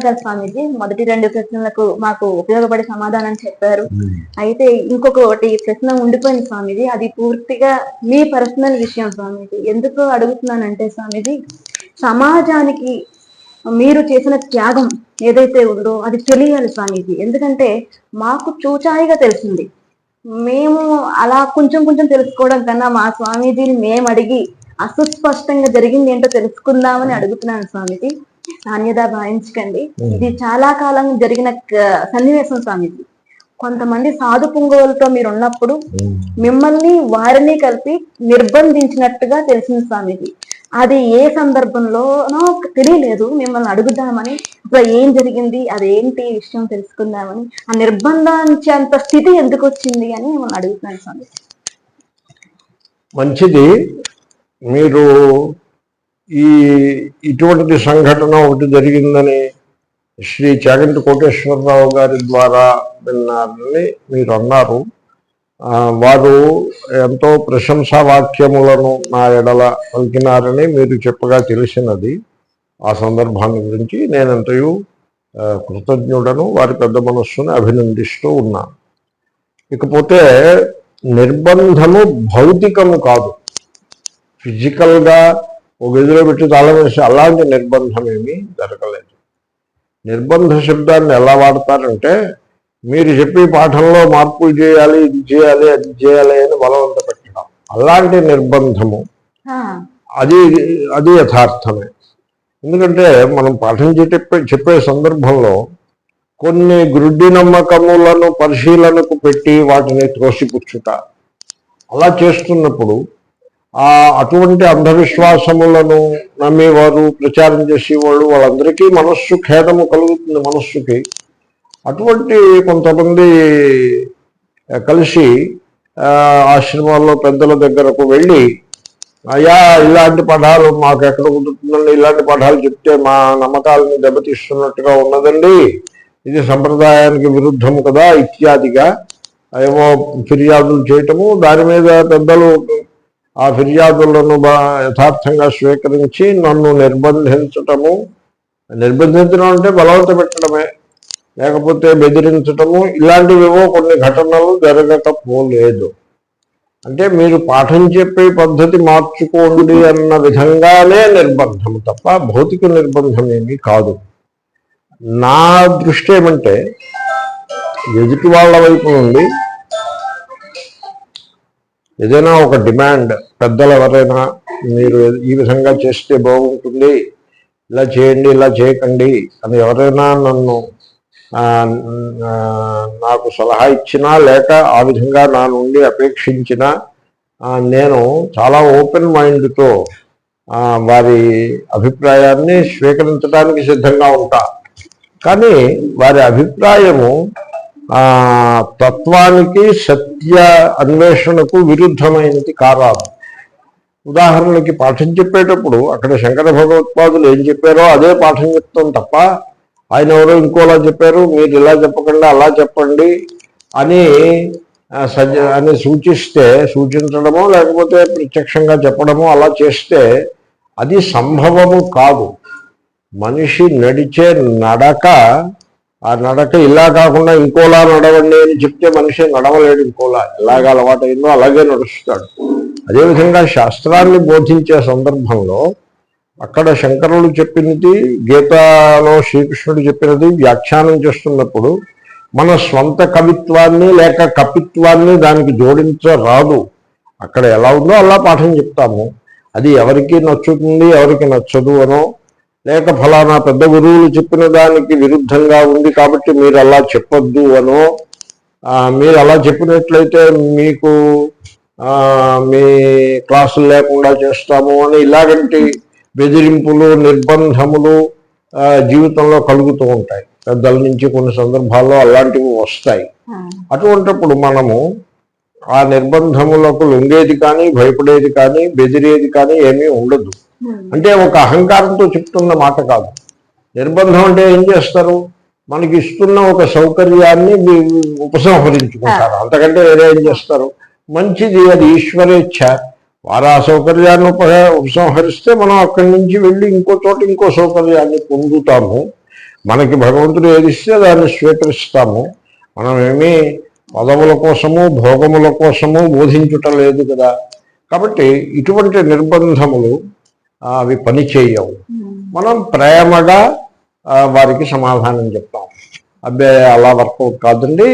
ధన్యవాదాలు స్వామీజీ మొదటి రెండు ప్రశ్నలకు మాకు ఉపయోగపడే సమాధానం చెప్పారు. అయితే ఇంకొకటి ప్రశ్న ఉండిపోయింది స్వామీజీ. అది పూర్తిగా మీ పర్సనల్ విషయం స్వామీజీ. ఎందుకు అడుగుతున్నానంటే స్వామీజీ సమాజానికి మీరు చేసిన త్యాగం ఏదైతే ఉందో అది తెలియాలి స్వామీజీ. ఎందుకంటే మాకు చూచాయిగా తెలిసింది. మేము అలా కొంచెం కొంచెం తెలుసుకోవడం కన్నా మా స్వామీజీని మేము అడిగి అసుస్పష్టంగా జరిగింది ఏంటో తెలుసుకుందామని అడుగుతున్నాను స్వామీజీ. నాణ్యత భావించకండి. ఇది చాలా కాలం జరిగిన సన్నివేశం స్వామీజీ. కొంతమంది సాధు పుంగవులతో మీరు ఉన్నప్పుడు మిమ్మల్ని వారిని కలిపి నిర్బంధించినట్టుగా తెలిసింది స్వామీజీ. అది ఏ సందర్భంలోనో తెలియలేదు. మిమ్మల్ని అడుగుదామని అసలు ఏం జరిగింది? అదేంటి విషయం తెలుసుకుందామని ఆ నిర్బంధించేంత స్థితి ఎందుకు వచ్చింది? అని మిమ్మల్ని అడుగుతున్నాను స్వామి మంచిది. మీరు ఈ ఇటువంటి సంఘటన ఒకటి జరిగిందని శ్రీ చాగంటి కోటేశ్వరరావు గారి ద్వారా విన్నారని మీరు అన్నారు. వారు ఎంతో ప్రశంసా వాక్యములను నా ఎడల పలికినారని మీరు చెప్పగా తెలిసినది. ఆ సందర్భాన్ని గురించి నేనంతయు కృతజ్ఞుడను వారి పెద్ద మనస్సును అభినందిస్తూ ఉన్నాను. ఇకపోతే నిర్బంధము భౌతికము కాదు. ఫిజికల్గా ఒక గదిలో పెట్టి తాళం వేసి అలాంటి నిర్బంధం ఏమీ జరగలేదు. నిర్బంధ శబ్దాన్ని ఎలా వాడతారంటే మీరు చెప్పే పాఠంలో మార్పులు చేయాలి ఇది చేయాలి అది చేయాలి అని బలవంత పెట్టడం. అలాంటి నిర్బంధము అది అది యథార్థమే. ఎందుకంటే మనం పాఠం చెప్పే చెప్పే సందర్భంలో కొన్ని గ్రుడ్డి నమ్మకములను పరిశీలనకు పెట్టి వాటిని త్రోసిపుచ్చుట. అలా చేస్తున్నప్పుడు ఆ అటువంటి అంధవిశ్వాసములను నమ్మేవారు ప్రచారం చేసేవాళ్ళు వాళ్ళందరికీ మనస్సు ఖేదము కలుగుతుంది మనస్సుకి. అటువంటి కొంతమంది కలిసి ఆశ్రమాల్లో పెద్దల దగ్గరకు వెళ్ళి అయ్యా ఇలాంటి పఠాలు మాకు ఎక్కడ కుదురుతుందండి? ఇలాంటి పఠాలు చెప్తే మా నమ్మకాలను దెబ్బతీస్తున్నట్టుగా ఉన్నదండి. ఇది సంప్రదాయానికి విరుద్ధము కదా ఇత్యాదిగా. ఏమో ఫిర్యాదులు చేయటము దాని మీద పెద్దలు ఆ ఫిర్యాదులను బా యథార్థంగా స్వీకరించి నన్ను నిర్బంధించటము నిర్బంధించడం అంటే బలవంత పెట్టడమే లేకపోతే బెదిరించటము ఇలాంటివేవో కొన్ని ఘటనలు జరగకపోలేదు. అంటే మీరు పాఠం చెప్పే పద్ధతి మార్చుకోండి అన్న విధంగానే నిర్బంధం తప్ప భౌతిక నిర్బంధం ఏమీ కాదు. నా దృష్టి ఏమంటే ఎదుటి వాళ్ళ వైపు నుండి ఏదైనా ఒక డిమాండ్ పెద్దలు ఎవరైనా మీరు ఈ విధంగా చేస్తే బాగుంటుంది ఇలా చేయండి ఇలా చేయకండి అని ఎవరైనా నన్ను నాకు సలహా ఇచ్చినా లేక ఆ విధంగా నా నుండి అపేక్షించినా నేను చాలా ఓపెన్ మైండ్తో వారి అభిప్రాయాన్ని స్వీకరించడానికి సిద్ధంగా ఉంటా. కానీ వారి అభిప్రాయము తత్వానికి సత్య అన్వేషణకు విరుద్ధమైనది కారాదు. ఉదాహరణకి పాఠం చెప్పేటప్పుడు అక్కడ శంకర భగవత్పాదులు ఏం చెప్పారో అదే పాఠం చెప్తాం తప్ప ఆయన ఎవరో ఇంకోలా చెప్పారు మీరు ఇలా చెప్పకుండా అలా చెప్పండి అని సజ అని సూచిస్తే సూచించడమో లేకపోతే ప్రత్యక్షంగా చెప్పడమో అలా చేస్తే అది సంభవము కాదు. మనిషి నడిచే నడక ఆ నడక ఇలా కాకుండా ఇంకోలా నడవండి అని చెప్తే మనిషి నడవలేడు ఇంకోలా. ఎలాగ అలవాటైందో అలాగే నడుస్తాడు. అదేవిధంగా శాస్త్రాన్ని బోధించే సందర్భంలో అక్కడ శంకరులు చెప్పినది గీతలో శ్రీకృష్ణుడు చెప్పినది వ్యాఖ్యానం చేస్తున్నప్పుడు మన స్వంత కవిత్వాన్ని లేక కపిత్వాన్ని దానికి జోడించరాదు. అక్కడ ఎలా ఉందో అలా పాఠం చెప్తాము. అది ఎవరికి నచ్చుతుంది ఎవరికి నచ్చదు అనో లేక ఫలానా పెద్ద గురువులు చెప్పిన దానికి విరుద్ధంగా ఉంది కాబట్టి మీరు అలా చెప్పొద్దు అనో. మీరు అలా చెప్పినట్లయితే మీకు మీ క్లాసులు లేకుండా చేస్తాము అని ఇలాగంటి బెదిరింపులు నిర్బంధములు జీవితంలో కలుగుతూ ఉంటాయి. పెద్దల నుంచి కొన్ని సందర్భాల్లో అలాంటివి వస్తాయి. అటువంటప్పుడు మనము ఆ నిర్బంధములకు లొంగేది కానీ భయపడేది కానీ బెదిరేది కానీ ఏమీ ఉండదు. అంటే ఒక అహంకారంతో చెప్తున్న మాట కాదు. నిర్బంధం అంటే ఏం చేస్తారు? మనకి ఇస్తున్న ఒక సౌకర్యాన్ని ఉపసంహరించుకుంటారు. అంతకంటే వేరే ఏం చేస్తారు? మంచిది అది ఈశ్వరేచ్ఛ. వారు ఆ సౌకర్యాన్ని ఉప ఉపసంహరిస్తే మనం అక్కడి నుంచి వెళ్ళి ఇంకో చోట ఇంకో సౌకర్యాన్ని పొందుతాము. మనకి భగవంతుడు ఏది ఇస్తే దాన్ని స్వీకరిస్తాము. మనం ఏమీ పదవుల కోసము భోగముల కోసము బోధించుట లేదు కదా. కాబట్టి ఇటువంటి నిర్బంధములు అవి పని చేయవు. మనం ప్రేమగా వారికి సమాధానం చెప్తాం. అబ్బే అలా వర్కౌట్ కాదండి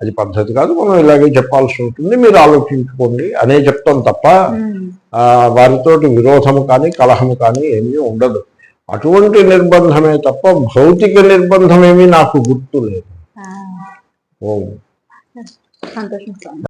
అది పద్ధతి కాదు మనం ఇలాగే చెప్పాల్సి ఉంటుంది మీరు ఆలోచించుకోండి అనే చెప్తాం తప్ప ఆ, వారితోటి విరోధము కానీ కలహము కానీ ఏమీ ఉండదు. అటువంటి నిర్బంధమే తప్ప భౌతిక నిర్బంధం ఏమీ నాకు గుర్తు లేదు. ఓం.